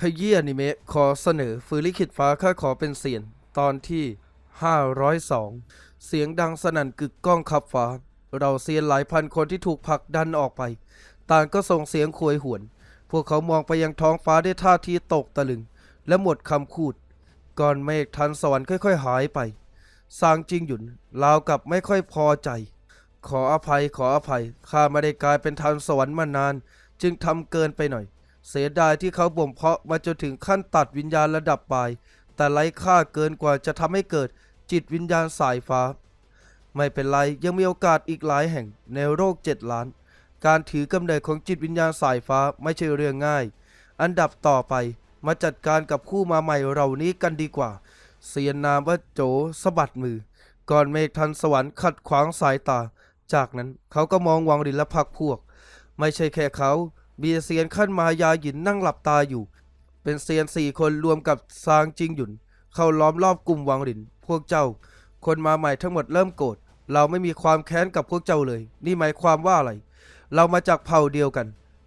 ขยี้อนิเมะขอเสนอฟืนลิขิตฟ้าข้าขอเป็นเสียน ตอนที่ 502 เสียงดังสนั่นกึกก้องขับฟ้า เราเซียนหลายพันคนที่ถูกผลักดันออกไป ต่างก็ส่งเสียงโคยหวน พวกเขามองไปยังท้องฟ้าด้วยท่าทีตกตะลึง และหมดคำพูดก่อนเมฆทันสวรรค์ค่อยๆหายไปซางจริงหยุนราวกับไม่ค่อยพอใจ ขออภัยขออภัยข้าไม่ได้กลายเป็นทันสวรรค์มานาน จึงทำเกินไปหน่อย เสียดายที่เขาบ่มเพาะมาจนถึงขั้นตัดวิญญาณระดับปลาย แต่ไร้ค่าเกินกว่าจะทำให้เกิดจิตวิญญาณสายฟ้า ไม่เป็นไรยังมีโอกาสอีกหลายแห่งในโลกเจ็ดล้าน การถือกำเนิดของจิตวิญญาณสายฟ้าไม่ใช่เรื่องง่าย อันดับต่อไปมาจัดการกับคู่มาใหม่เหล่านี้กันดีกว่า เสียนนามว่าโจสะบัดมือ ก่อนเมฆทันสวรรค์ขัดขวางสายตา จากนั้นเขาก็มองวังดินและพักพวก ไม่ใช่แค่เขา มีเซียนขั้นมายาหยินนั่งหลับตาอยู่ เป็นเซียนสี่คนรวมกับซางจิงหยุน เข้าล้อมรอบกลุ่มวังดิน พวกเจ้า คนมาใหม่ทั้งหมดเริ่มโกรธ เราไม่มีความแค้นกับพวกเจ้าเลย นี่หมายความว่าอะไร เรามาจากเผ่าเดียวกัน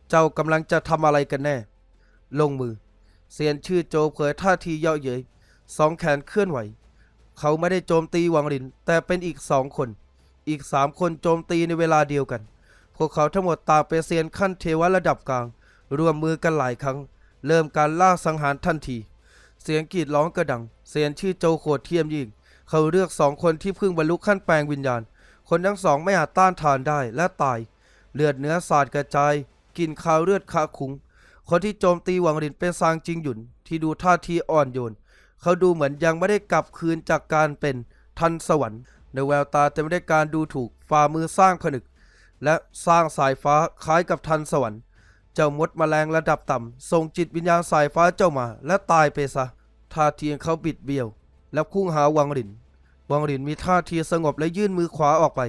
เจ้ากำลังจะทำอะไรกันแน่ ลงมือ เซียนชื่อโจเผยท่าทีเยาะเย้ยสองแขนเคลื่อนไหว เขาไม่ได้โจมตีวังหลิน แต่เป็นอีกสองคน อีกสามคนโจมตีในเวลาเดียวกัน พวกเขาทั้งหมดต่างเป็นเซียนขั้นเทวะระดับกลาง ร่วมมือกันหลายครั้ง เริ่มการล่าสังหารทันที เสียงกรีดร้องกระดัง เซียนชื่อโจโคดเทียมยิ่ง เขาเลือกสองคนที่เพิ่งบรรลุขั้นแปลงวิญญาณ คนทั้งสองไม่อาจต้านทานได้และตาย เลือดเนื้อสาดกระจาย กินคาวเลือดคาคุงคนที่โจมตีหวังลินเป็นซางจิงหยุนที่ดูท่าทีอ่อนโยน เขาดูเหมือนยังไม่ได้กลับคืนจากการเป็นทันสวรรค์ในแววตาเต็มไปด้วยการดูถูกฝ่ามือสร้างผนึก และสร้างสายฟ้าคล้ายกับทันสวรรค์ เจ้ามดแมลงระดับต่ำส่งจิตวิญญาณสายฟ้าเจ้ามา และตายไปซะท่าทีของเขาบิดเบี้ยว แล้วพุ่งหาวังหลินวังหลินมีท่าทีสงบและยื่นมือขวาออกไป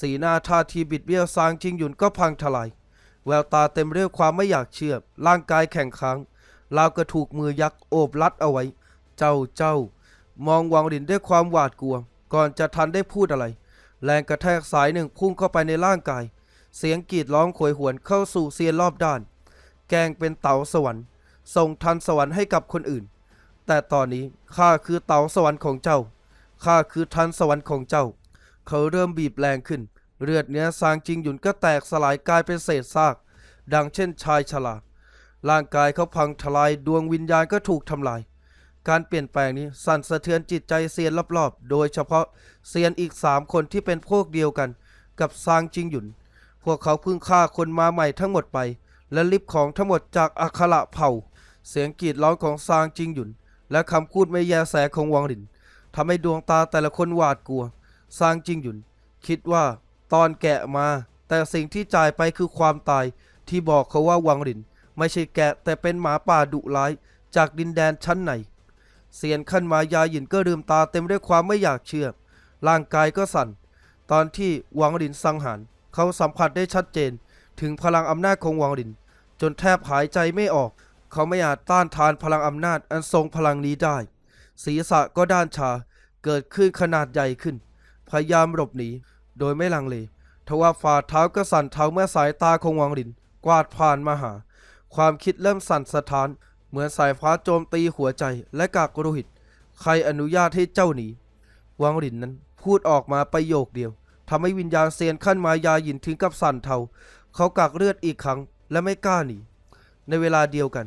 สีหน้าท่าทีบิดเบี้ยวซางจิงหยุนก็พังทลาย แววตาเต็มไปด้วความไม่อยากเชื่อ ร่างกายแข็งค้างราวกระถูกมือยักษ์โอบรัดเอาไว้ เจ้าเจ้ามองวังหลินด้วยความหวาดกลัว ก่อนจะทันได้พูดอะไร แรงกระแทกสายหนึ่งพุ่งเข้าไปในร่างกาย เสียงกรีดร้องโหยหวนเข้าสู่เซียนรอบด้าน แกงเป็นเต๋าสวรรค์ ส่งทันสวรรค์ให้กับคนอื่น แต่ตอนนี้ข้าคือเต๋าสวรรค์ของเจ้า ข้าคือทันสวรรค์ของเจ้า เขาเริ่มบีบแรงขึ้น เลือดเนื้อซางจริงหยุนก็แตกสลายกลายเป็นเศษซาก ดังเช่นชายชราร่างกายเขาพังทลายดวงวิญญาณก็ถูกทำลาย การเปลี่ยนแปลงนี้สั่นสะเทือนจิตใจเซียนรอบๆ โดยเฉพาะเซียนอีกสามคนที่เป็นพวกเดียวกัน กับซางจิงหยุน พวกเขาเพิ่งฆ่าคนมาใหม่ทั้งหมดไป และลิบของทั้งหมดจากอัคระเผ่า เสียงกรีดร้องของซางจิงหยุน และคำพูดไม่แยแสของวังหลินทำให้ดวงตาแต่ละคนหวาดกลัว ซางจิงหยุน คิดว่าตอนแกะมา แต่สิ่งที่จ่ายไปคือความตาย ที่บอกเขาว่าวังหลิน ไม่ใช่แกะแต่เป็นหมาป่าดุร้าย จากดินแดนชั้นไหน เสียนขั้นมายาหยินก็ลืมตาเต็มด้วยความไม่อยากเชื่อ ร่างกายก็สั่น ตอนที่วังหลินสังหาร เขาสัมผัสได้ชัดเจน ถึงพลังอำนาจของวังหลิน จนแทบหายใจไม่ออก เขาไม่อาจต้านทานพลังอำนาจอันทรงพลังนี้ได้ ศีรษะก็ด้านชา เกิดขึ้นขนาดใหญ่ขึ้น พยายามหลบหนี โดยไม่ลังเล ทว่าฝ่าเท้าก็สั่นเท้าเมื่อสายตาของวังหลิน กวาดผ่านมาหา ความคิดเริ่มสั่นสะท้าน เหมือนสายฟ้าโจมตีหัวใจและกากโลหิต ใครอนุญาตให้เจ้าหนี วังหลินนั้นพูดออกมาประโยคเดียวทำให้วิญญาณเซียนขั้นมายาหยินถึงกับสั่นเทา เขากักเลือดอีกครั้งและไม่กล้าหนี ในเวลาเดียวกัน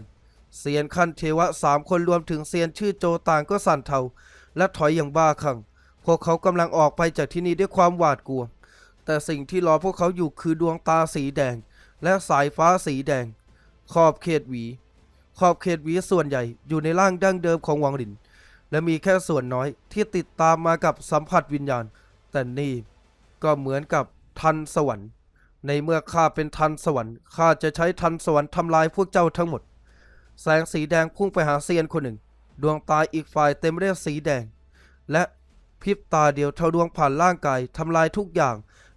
เซียนขั้นเทวะสามคนรวมถึงเซียนชื่อโจต่างก็สั่นเทา และถอยอย่างบ้าคลั่ง พวกเขากำลังออกไปจากที่นี่ด้วยความหวาดกลัว แต่สิ่งที่รอพวกเขาอยู่คือดวงตาสีแดง และสายฟ้าสีแดง ขอบเขตหวี ขอบเขตหวีส่วนใหญ่อยู่ในร่างดั้งเดิมของวังหลิน และมีแค่ส่วนน้อยที่ติดตามมากับสัมผัสวิญญาณ แต่นี่ก็เหมือนกับทันสวรรค์ ในเมื่อข้าเป็นทันสวรรค์ข้าจะใช้ทันสวรรค์ทำลายพวกเจ้าทั้งหมด แสงสีแดงพุ่งไปหาเซียนคนหนึ่ง ดวงตาอีกฝ่ายเต็มไปด้วยสีแดง และพริบตาเดียวเทะลวงผ่านร่างกายทำลายทุกอย่าง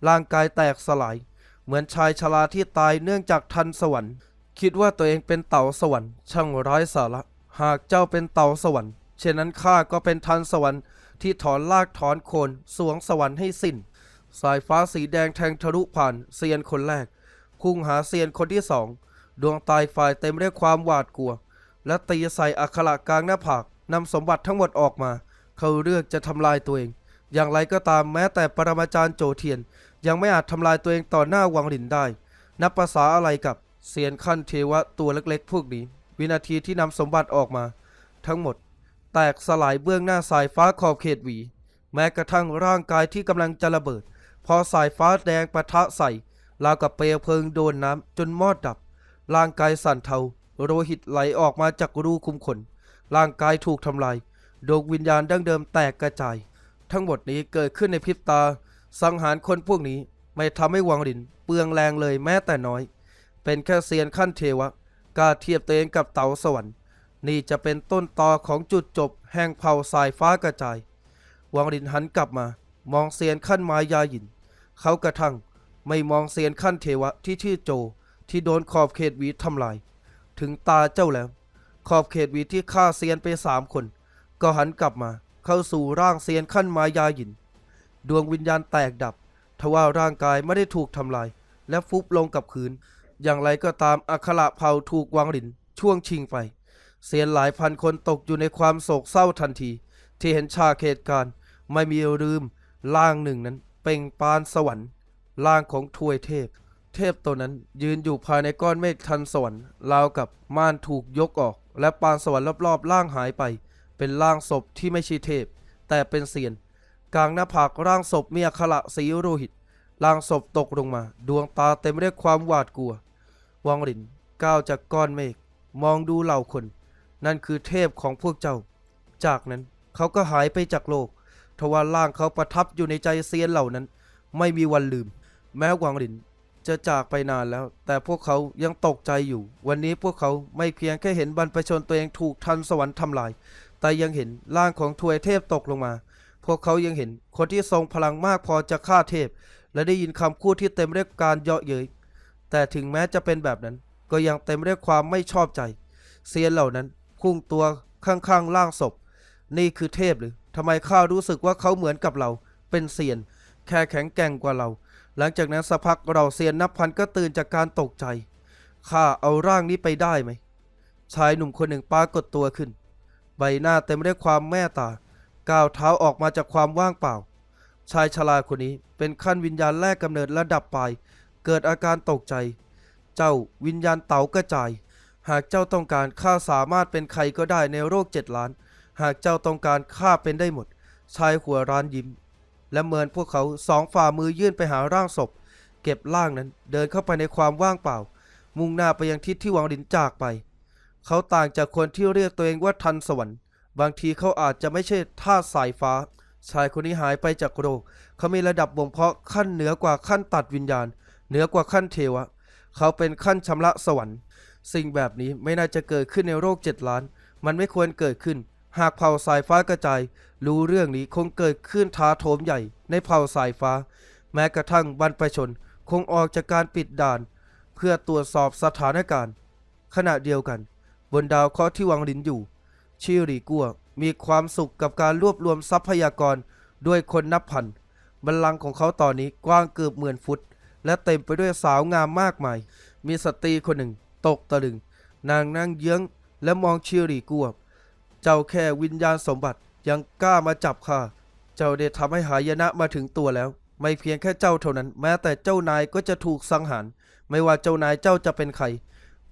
ร่างกายแตกสลาย เหมือนชายชราที่ตายเนื่องจากทันสวรรค์ คิดว่าตัวเองเป็นเต่าสวรรค์ช่างร้ายสาระ หากเจ้าเป็นเต่าสวรรค์เช่นนั้นข้าก็เป็นทันสวรรค์ที่ถอนลากถอนโคนสวงสวรรค์ให้สิ้น สายฟ้าสีแดงแทงทะลุผ่านเซียนคนแรกพุ่งหาเซียนคนที่สองดวงตายฝ่ายเต็มด้วยความหวาดกลัว และตีใส่อักขระกลางหน้าผากนำสมบัติทั้งหมดออกมา เขาเลือกจะทำลายตัวเอง อย่างไรก็ตามแม้แต่ปรมาจารย์โจเทียน ยังไม่อาจทำลายตัวเองต่อหน้าวังหลินได้ นับภาษาอะไรกับ เซียนขั้นเทวะตัวเล็กๆ พวกนี้ วินาทีที่นำสมบัติออกมา ทั้งหมด แตกสลายเบื้องหน้าสายฟ้าขอบเขตหวี แม้กระทั่งร่างกายที่กำลังจะระเบิด พอสายฟ้าแดงปะทะใส่ราวกับเปลวเพลิงโดนน้ำจนมอดดับ ร่างกายสั่นเทา โลหิตไหลออกมาจากรูคุมขน ร่างกายถูกทำลายดวงวิญญาณดั้งเดิมแตกกระจาย ทั้งหมดนี้เกิดขึ้นในพริบตา สังหารคนพวกนี้ไม่ทำให้วังหลินเปลืองแรงเลยแม้แต่น้อย เป็นแค่เซียนขั้นเทวะกล้าเทียบตัวเองกับเต๋าสวรรค์ นี่จะเป็นต้นตอของจุดจบแห่งเผ่าสายฟ้ากระจาย วังหลินหันกลับมา มองเซียนขั้นมายาหยิน เขากระทั่งไม่มองเซียนขั้นเทวะที่ชื่อโจที่โดนขอบเขตวีทำลาย ถึงตาเจ้าแล้ว ขอบเขตวีที่ฆ่าเซียนไปสามคน ก็หันกลับมาเข้าสู่ร่างเซียนขั้นมายาหยิน ดวงวิญญาณแตกดับทว่าร่างกายไม่ได้ถูกทำลาย และฟุบลงกับพื้น อย่างไรก็ตามอัคระเผาถูกวางหลินช่วงชิงไปเซียนหลายพันคนตกอยู่ในความโศกเศร้าทันที ที่เห็นฉาเหตุการณ์ไม่มีลืมร่างหนึ่งนั้นเป่งปานสวรรค์ร่างของทวยเทพ เทพตัวนั้นยืนอยู่ภายในก้อนเมฆทันสวรรค์ราวกับม่านถูกยกออก และปานสวรรค์รอบๆร่างหายไป เป็นร่างศพที่ไม่ใช่เทพ แต่เป็นเซียน กลางหน้าผากร่างศพมีอักขระสีโลหิตร่างศพตกลงมา ดวงตาเต็มไปด้วยความหวาดกลัว วังหลินก้าวจากก้อนเมฆมองดูเหล่าคน นั่นคือเทพของพวกเจ้า จากนั้นเขาก็หายไปจากโลกทว่าร่างเขาประทับอยู่ในใจเซียนเหล่านั้น ไม่มีวันลืม แม้วังหลินจะจากไปนานแล้ว แต่พวกเขายังตกใจอยู่ วันนี้พวกเขาไม่เพียงแค่เห็นบรรพชนตัวเองถูกทันสวรรค์ทำลาย แต่ยังเห็นร่างของทวยเทพตกลงมา พวกเขายังเห็นคนที่ทรงพลังมากพอจะฆ่าเทพ และได้ยินคำพูดที่เต็มไปด้วยการเยาะเย้ย แต่ถึงแม้จะเป็นแบบนั้น ก็ยังเต็มไปด้วยความไม่ชอบใจ เซียนเหล่านั้นพุ่งตัวข้างๆร่างศพ นี่คือเทพหรือทำไมข้ารู้สึกว่าเขาเหมือนกับเรา เป็นเซียน แค่แข็งแกร่งกว่าเรา หลังจากนั้นสักพักเราเซียนนับพันก็ตื่นจากการตกใจข้าเอาร่างนี้ไปได้ไหมชายหนุ่มคนหนึ่งปรากฏตัวขึ้น ใบหน้าเต็มไปด้วยความแม่ตา ก้าวเท้าออกมาจากความว่างเปล่า ชายชราคนนี้เป็นขั้นวิญญาณแรกกำเนิดระดับปลาย เกิดอาการตกใจ เจ้าวิญญาณเต๋ากระจาย หากเจ้าต้องการข้าสามารถเป็นใครก็ได้ในโรคเจ็ดล้าน หากเจ้าต้องการข้าเป็นได้หมด ชายหัวร้านยิ้ม และเมินพวกเขาสองฝ่ามือยื่นไปหาร่างศพ เก็บร่างนั้นเดินเข้าไปในความว่างเปล่า มุ่งหน้าไปยังทิศที่วังดินจากไป เขาต่างจากคนที่เรียกตัวเองว่าทันสวรรค์ บางทีเขาอาจจะไม่ใช่ท่าสสายฟ้าชายคนนี้หายไปจากโลกเขามีระดับบ่งเพาะขั้นเหนือกว่าขั้นตัดวิญญาณ เหนือกว่าขั้นเทวะ เขาเป็นขั้นชำระสวรรค์ สิ่งแบบนี้ไม่น่าจะเกิดขึ้นในโลกเจ็ดล้าน มันไม่ควรเกิดขึ้น หากเผ่าสายฟ้ากระจาย รู้เรื่องนี้คงเกิดขึ้นท้าโถมใหญ่ ในเผ่าสายฟ้า แม้กระทั่งบรรพชนคงออกจากการปิดด่าน เพื่อตรวจสอบสถานการณ์ ขณะเดียวกัน บนดาวเคราะห์ที่วังลินอยู่ ชิรีกัวมีความสุขกับการรวบรวมทรัพยากรด้วยคนนับพันบัลลังก์ของเขาตอนนี้กว้างเกือบหมื่นฟุต และเต็มไปด้วยสาวงามมากมาย มีสตรีคนหนึ่ง ตกตะลึง นางนั่งเยื้องและมองชิรีกัวเจ้าแค่วิญญาณสมบัติยังกล้ามาจับข้า เจ้าได้ทำให้หายนะมาถึงตัวแล้ว ไม่เพียงแค่เจ้าเท่านั้น แม้แต่เจ้านายก็จะถูกสังหาร ไม่ว่าเจ้านายเจ้าจะเป็นใคร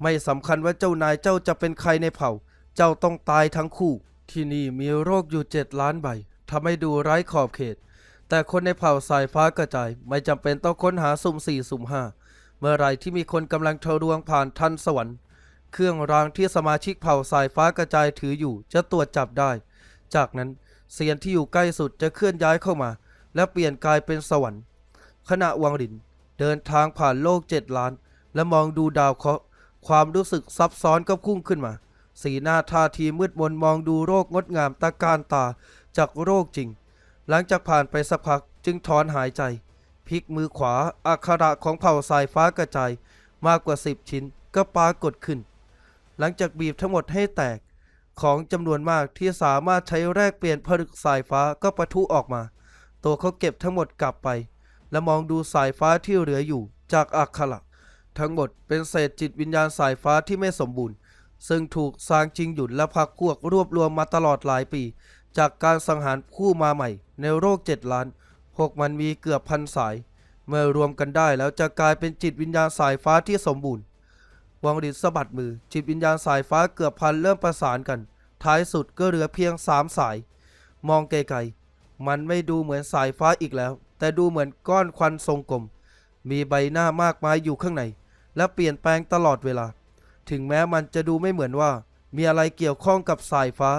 ไม่สำคัญว่าเจ้านายเจ้าจะเป็นใครในเผ่า เจ้าต้องตายทั้งคู่ ที่นี่มีโรคอยู่เจ็ดล้านใบทำให้ดูไร้ขอบเขต แต่คนในเผ่าสายฟ้ากระจาย ไม่จำเป็นต้องค้นหาสุ่มสี่สุ่มห้าเมื่อไรที่มีคนกำลังทะลวงผ่านทันสวรรค์ เครื่องรางที่สมาชิกเผ่าสายฟ้ากระจายถืออยู่จะตรวจจับได้ จากนั้นเซียนที่อยู่ใกล้สุดจะเคลื่อนย้ายเข้ามา และเปลี่ยนกายเป็นสวรรค์ ขณะวังดินเดินทางผ่านโลกเจ็ดล้าน และมองดูดาวเคราะห์ความรู้สึกซับซ้อนก็พุ่งขึ้นมา สีหน้าท่าทีมืดมนมองดูโรคงดงามตะการตาจากโรคจริง หลังจากผ่านไปสักพักจึงถอนหายใจ พลิกมือขวาอักขระของเผ่าสายฟ้ากระจายมากกว่าสิบชิ้นก็ปรากฏขึ้น หลังจากบีบทั้งหมดให้แตกของจำนวนมากที่สามารถใช้แลกเปลี่ยนผลึกสายฟ้าก็ปะทุออกมา ตัวเขาเก็บทั้งหมดกลับไป และมองดูสายฟ้าที่เหลืออยู่จากอักขระทั้งหมดเป็นเศษจิตวิญญาณสายฟ้าที่ไม่สมบูรณ์ ซึ่งถูกซางจริงหยุนและพรรคพวกรวบรวมมาตลอดหลายปี จากการสังหารคู่มาใหม่ ในโรคเจ็ดล้าน พวกมันมีเกือบพันสาย เมื่อรวมกันได้แล้วจะกลายเป็นจิตวิญญาณสายฟ้าที่สมบูรณ์ วังดินสะบัดมือ จิตวิญญาณสายฟ้าเกือบพันเริ่มประสานกัน ท้ายสุดก็เหลือเพียงสามสาย มองไกลๆ มันไม่ดูเหมือนสายฟ้าอีกแล้ว แต่ดูเหมือนก้อนควันทรงกลม มีใบหน้ามากมายอยู่ข้างใน และเปลี่ยนแปลงตลอดเวลา ถึงแม้มันจะดูไม่เหมือนว่า มีอะไรเกี่ยวข้องกับสายฟ้า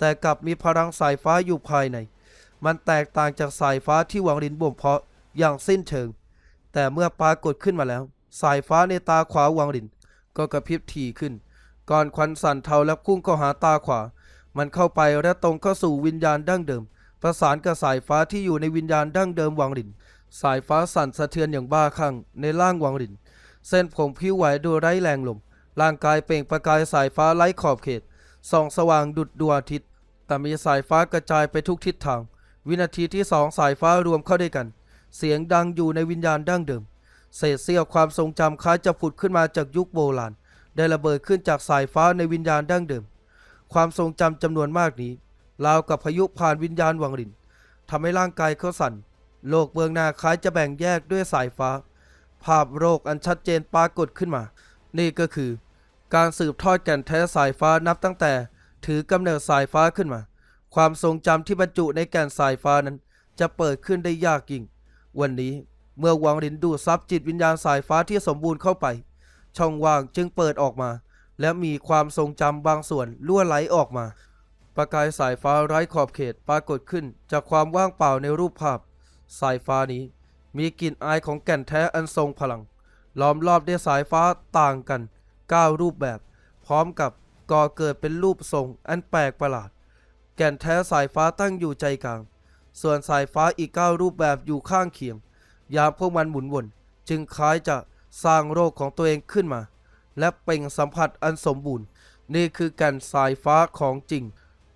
แต่กลับมีพลังสายฟ้าอยู่ภายใน มันแตกต่างจากสายฟ้าที่หวังลินบ่มเพาะอย่างสิ้นเชิง แต่เมื่อปรากฏขึ้นมาแล้ว สายฟ้าในตาขวาหวังลิน ก็กระพริบถี่ขึ้น ก่อนควันสั่นเทาและพุ่งเข้าหาตาขวา มันเข้าไปและตรงเข้าสู่วิญญาณดั้งเดิม ประสานกับสายฟ้าที่อยู่ในวิญญาณดั้งเดิมหวังลิน สายฟ้าสั่นสะเทือนอย่างบ้าคลั่งในร่างหวังลิน เส้นผมผิวไหวโดยไร้แรงลมร่างกายเปล่งประกายสายฟ้าไร้ขอบเขตส่องสว่างดุดดวงอาทิตย์ แต่มีสายฟ้ากระจายไปทุกทิศทาง วินาทีที่สองสายฟ้ารวมเข้าด้วยกัน เสียงดังอยู่ในวิญญาณดั้งเดิม เศษเสี้ยวความทรงจำคล้ายจะผุดขึ้นมาจากยุคโบราณ ได้ระเบิดขึ้นจากสายฟ้าในวิญญาณดั้งเดิม ความทรงจำจำนวนมากนี้ราวกับพายุผ่านวิญญาณวังลินทำให้ร่างกายเขาสั่น โลกเบื้องหน้าคล้ายจะแบ่งแยกด้วยสายฟ้า ภาพโรคอันชัดเจนปรากฏขึ้นมา นี่ก็คือ การสืบทอดแก่นแท้สายฟ้านับตั้งแต่ ถือกำเนิดสายฟ้าขึ้นมา ความทรงจำที่บรรจุในแก่นสายฟ้านั้น จะเปิดขึ้นได้ยากยิ่ง วันนี้เมื่อวังลินดูดซับจิตวิญญาณสายฟ้าที่สมบูรณ์เข้าไป ช่องว่างจึงเปิดออกมา และมีความทรงจำบางส่วนล่วไหลออกมา ประกายสายฟ้าไร้ขอบเขตปรากฏขึ้นจากความว่างเปล่าในรูปภาพ สายฟ้านี้ มีกลิ่นอายของแก่นแท้อันทรงพลัง ล้อมรอบด้วยสายฟ้าต่างกัน 9 รูปแบบ พร้อมกับ ก่อเกิดเป็นรูปทรงอันแปลกประหลาด แก่นแท้สายฟ้าตั้งอยู่ใจกลาง ส่วนสายฟ้าอีก9รูปแบบอยู่ข้างเคียง ยามพวกมันหมุนวนจึงคล้ายจะสร้างโรคของตัวเองขึ้นมา และเปล่งสัมผัสอันสมบูรณ์ นี่คือแก่นสายฟ้าของจริง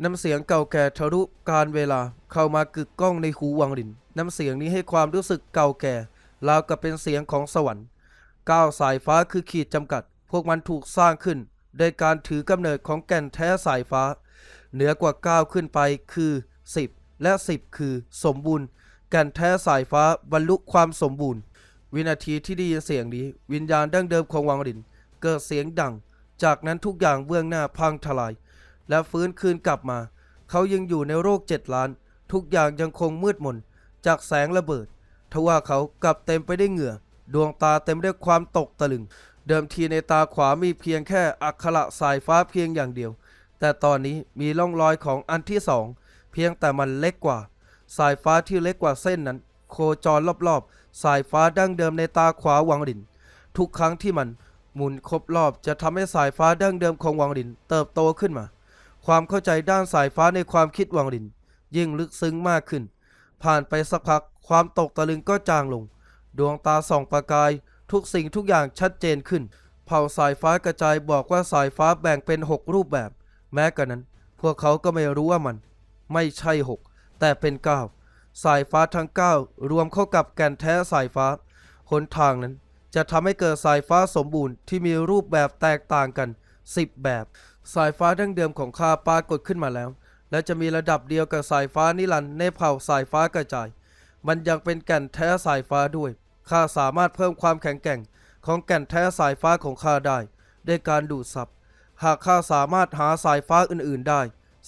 น้ำเสียงเก่าแก่ทะลุการเวลาเข้ามากึกก้องในหูวังลินน้ำเสียงนี้ให้ความรู้สึกเก่าแก่ราวกับเป็นเสียงของสวรรค์ก้าวสายฟ้าคือขีดจำกัด พวกมันถูกสร้างขึ้น โดยการถือกำเนิดของแก่นแท้สายฟ้า เหนือกว่าก้าขึ้นไปคือ 10 และ 10 คือสมบูรณ์ แก่นแท้สายฟ้าบรรลุความสมบูรณ์ วินาทีที่ได้ยินเสียงนี้ วิญญาณดั้งเดิมของวังลิน เกิดเสียงดัง จากนั้นทุกอย่างเบื้องหน้าพังทลาย และฟื้นคืนกลับมา เขายังอยู่ในโรคเจ็ดล้าน ทุกอย่างยังคงมืดมนจากแสงระเบิดทว่าเขากลับเต็มไปด้วยเหงื่อ ดวงตาเต็มด้วยความตกตะลึง เดิมทีในตาขวามีเพียงแค่อักขระสายฟ้าเพียงอย่างเดียว แต่ตอนนี้มีร่องรอยของอันที่สองเพียงแต่มันเล็กกว่า สายฟ้าที่เล็กกว่าเส้นนั้น โคจรรอบๆ สายฟ้าดั้งเดิมในตาขวาวังลิน ทุกครั้งที่มันหมุนครบรอบจะทำให้สายฟ้าดั้งเดิมของวังลิน เติบโตขึ้นมา ความเข้าใจด้านสายฟ้าในความคิดวังลิน ยิ่งลึกซึ้งมากขึ้น ผ่านไปสักพักความตกตะลึงก็จางลง ดวงตาส่องประกาย ทุกสิ่งทุกอย่างชัดเจนขึ้น เผ่าสายฟ้ากระจายบอกว่าสายฟ้าแบ่งเป็น 6 รูปแบบ แม้กระนั้น พวกเขาก็ไม่รู้ว่ามัน ไม่ใช่ 6 แต่เป็น 9 สายฟ้าทั้ง 9 รวมเข้ากับแก่นแท้สายฟ้าหนทางนั้นจะทำให้เกิดสายฟ้าสมบูรณ์ที่มีรูปแบบแตกต่างกัน 10 แบบ สายฟ้าดั้งเดิมของข้าปรากฏขึ้นมาแล้ว และจะมีระดับเดียวกับสายฟ้านิรันในเผ่าสายฟ้ากระจาย มันยังเป็นแก่นแท้สายฟ้าด้วย ข้าสามารถเพิ่มความแข็งแกร่งของแก่นแท้สายฟ้าของข้าได้ด้วยการดูดซับ หากข้าสามารถหาสายฟ้าอื่นๆได้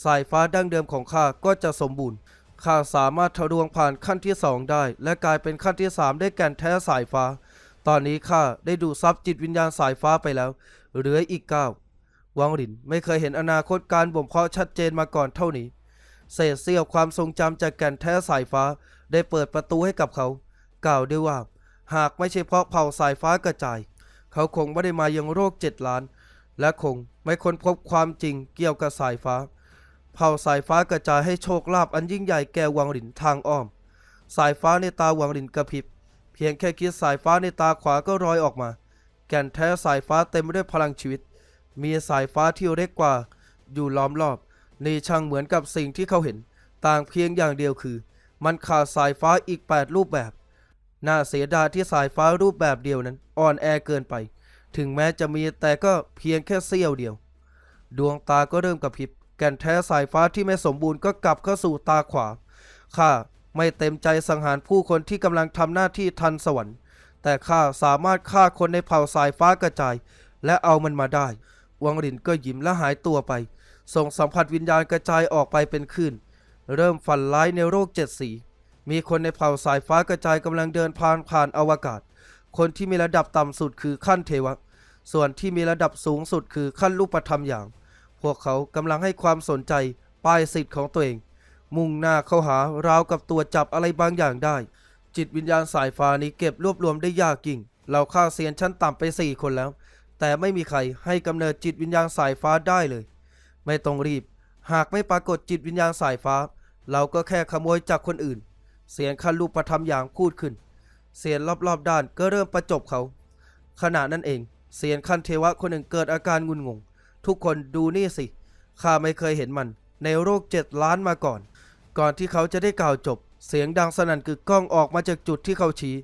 สายฟ้าดั้งเดิมของข้าก็จะสมบูรณ์ ข้าสามารถทะลวงผ่านขั้นที่สองได้ และกลายเป็นขั้นที่สามได้แก่นแท้สายฟ้า ตอนนี้ข้าได้ดูดซับจิตวิญญาณสายฟ้าไปแล้ว เหลืออีกเก้าวังหลินไม่เคยเห็นอนาคตการบ่มเพาะชัดเจนมาก่อนเท่านี้ เศษเสี้ยวความทรงจำจากแก่นแท้สายฟ้า ได้เปิดประตูให้กับเขา กล่าวด้วยว่า หากไม่ใช่เพราะเผ่าสายฟ้ากระจาย เขาคงไม่ได้มายังโรคเจ็ดล้าน และคงไม่ค้นพบความจริงเกี่ยวกับสายฟ้า เผ่าสายฟ้ากระจายให้โชคลาภอันยิ่งใหญ่แก่วังหลินทางอ้อม สายฟ้าในตาวังหลินกระพริบ เพียงแค่คิดสายฟ้าในตาขวาก็รอยออกมา แก่นแท้สายฟ้าเต็มไปด้วยพลังชีวิต มีสายฟ้าที่เล็กกว่า อยู่ล้อมรอบนี่ช่างเหมือนกับสิ่งที่เขาเห็น ต่างเพียงอย่างเดียวคือ มันขาดสายฟ้าอีก 8 รูปแบบ น่าเสียดายที่สายฟ้ารูปแบบเดียวนั้น อ่อนแอเกินไป ถึงแม้จะมีแต่ก็เพียงแค่เสี้ยวเดียว ดวงตาก็เริ่มกระพริบ แก่นแท้สายฟ้าที่ไม่สมบูรณ์ก็กลับเข้าสู่ตาขวา ข้าไม่เต็มใจสังหารผู้คนที่กำลังทำหน้าที่ทันสวรรค์ แต่ข้าสามารถฆ่าคนในเผ่าสายฟ้ากระจาย และเอามันมาได้ วังหลินก็ยิ้มและหายตัวไป ส่งสัมผัสวิญญาณกระจายออกไปเป็นคลื่น เริ่มฝันร้ายในโรคเจ็ดสี มีคนในเผ่าสายฟ้ากระจายกำลังเดินผ่านผ่านอวกาศ คนที่มีระดับต่ำสุดคือขั้นเทวะ ส่วนที่มีระดับสูงสุดคือขั้นรูปธรรมอย่าง พวกเขากำลังให้ความสนใจป้ายสิทธิ์ของตัวเอง มุ่งหน้าเข้าหาราวกับตัวจับอะไรบางอย่างได้ จิตวิญญาณสายฟ้านี้เก็บรวบรวมได้ยากยิ่ง เราฆ่าเซียนชั้นต่ำไปสี่คนแล้ว แต่ไม่มีใครให้กำเนิดจิตวิญญาณสายฟ้าได้เลย ไม่ต้องรีบ หากไม่ปรากฏจิตวิญญาณสายฟ้า เราก็แค่ขโมยจากคนอื่น เสียงคันรูกปธรรมอย่างพูดขึ้น เสียงรอบๆด้านก็เริ่มประจบเขา ขณะนั้นเอง เสียงคันเทวะคนหนึ่งเกิดอาการงุนงง ทุกคนดูนี่สิ ข้าไม่เคยเห็นมัน ในโรคเจ็ดล้านมาก่อน ก่อนที่เขาจะได้กล่าวจบ เสียงดังสนั่นกึกก้องออกมาจากจุดที่เขาชี้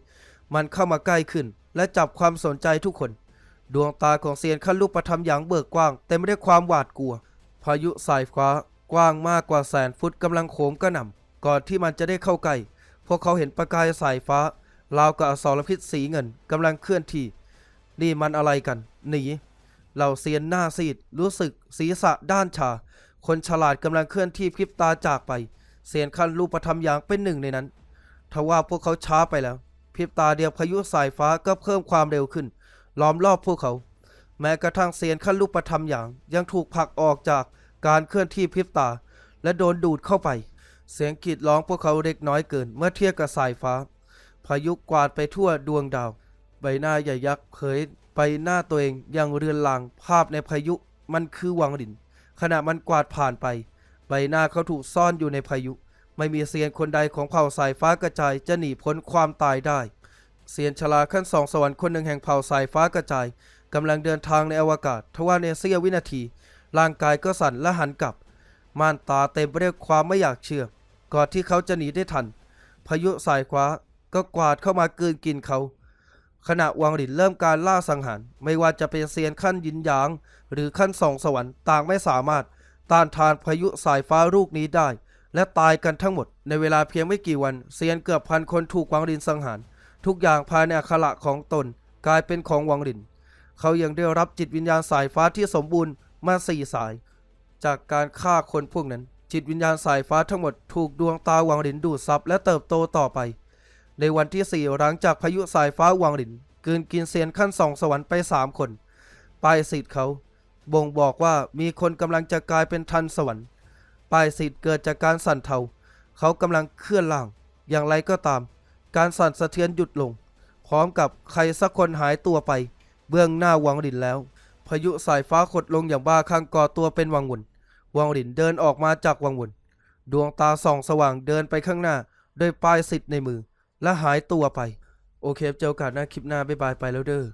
มันเข้ามาใกล้ขึ้น และจับความสนใจทุกคน ดวงตาของเซียนขั้นลูกประทำอย่างเบิกกว้างเต็มไปด้วยความหวาดกลัว พายุสายฟ้ากว้างมากกว่าแสนฟุตกำลังโขมกระหน่ำก่อนที่มันจะได้เข้าใกล้ วกเขาเห็นประกายสายฟ้าราวกับอสรพิษสีเงินกำลังเคลื่อนที่ นี่มันอะไรกัน หนี เหล่าเซียนหน้าซีด รู้สึกศีรษะด้านชา คนฉลาดกำลังเคลื่อนที่พริบตาจากไป เซียนขั้นรูปธรรมอย่างเป็นหนึ่งในนั้น ทว่าพวกเขาช้าไปแล้ว พริบตาเดียวพายุสายฟ้าก็เพิ่มความเร็วขึ้น ล้อมรอบพวกเขา แม้กระทั่งเซียนขั้นรูปธรรมอย่าง ยังถูกผลักออกจากการเคลื่อนที่พริบตา และโดนดูดเข้าไป เสียงกรีดร้องพวกเขาเล็กน้อยเกิน เมื่อเทียบกับสายฟ้า พายุกวาดไปทั่วดวงดาว ใบหน้าใหญ่ยักษ์เผยใบหน้าตัวเองอย่างเรือนลาง ภาพในพายุมันคือวังหลิน ขณะมันกวาดผ่านไป ใบหน้าเขาถูกซ่อนอยู่ในพายุ ไม่มีเซียนคนใดของเผ่าสายฟ้ากระจายจะหนีพ้นความตายได้ เซียนชลาขั้นสองสวรรค์คนหนึ่งแห่งเผ่าสายฟ้ากระจายกำลังเดินทางในอวกาศทว่าในเสี้ยววินาที ร่างกายก็สั่นและหันกลับม่านตาเต็มไปด้วยความไม่อยากเชื่อ ก่อนที่เขาจะหนีได้ทัน พายุสายฟ้าก็กวาดเข้ามากืนกินเขา ขณะวังหลินเริ่มการล่าสังหาร ไม่ว่าจะเป็นเซียนขั้นยินหยาง หรือขั้นสองสวรรค์ต่างไม่สามารถต้านทานพายุสายฟ้าลูกนี้ได้ และตายกันทั้งหมด ในเวลาเพียงไม่กี่วัน เซียนเกือบพันคนถูกวังหลินสังหาร ทุกอย่างภายในอัคระของตน กลายเป็นของวังหลิน เขายังได้รับจิตวิญญาณสายฟ้าที่สมบูรณ์มาสี่สาย จากการฆ่าคนพวกนั้น จิตวิญญาณสายฟ้าทั้งหมดถูกดวงตาวังหลินดูดซับและเติบโตต่อไป ในวันที่สี่หลังจากพายุสายฟ้าวังหลินกืนกินเซียนขั้นสองสวรรค์ไปสามคนป้ายสิทธิ์เขา บ่งบอกว่ามีคนกำลังจะกลายเป็นทันสวรรค์ป้ายสิทธิ์เกิดจากการสั่นเทา เขากำลังเคลื่อนล่าง อย่างไรก็ตาม การสั่นสะเทือนหยุดลง พร้อมกับใครสักคนหายตัวไป เบื้องหน้าวังหลินแล้ว พายุสายฟ้าขดลงอย่างบ้าคลั่งก่อตัวเป็นวังวน วังหลินเดินออกมาจากวังวน ดวงตาส่องสว่างเดินไปข้างหน้าด้วยป้ายสิทธิ์ในมือ และหายตัวไป โอเคเจอกันนะคลิปหน้าบ๊ายบายไปแล้วเด้อ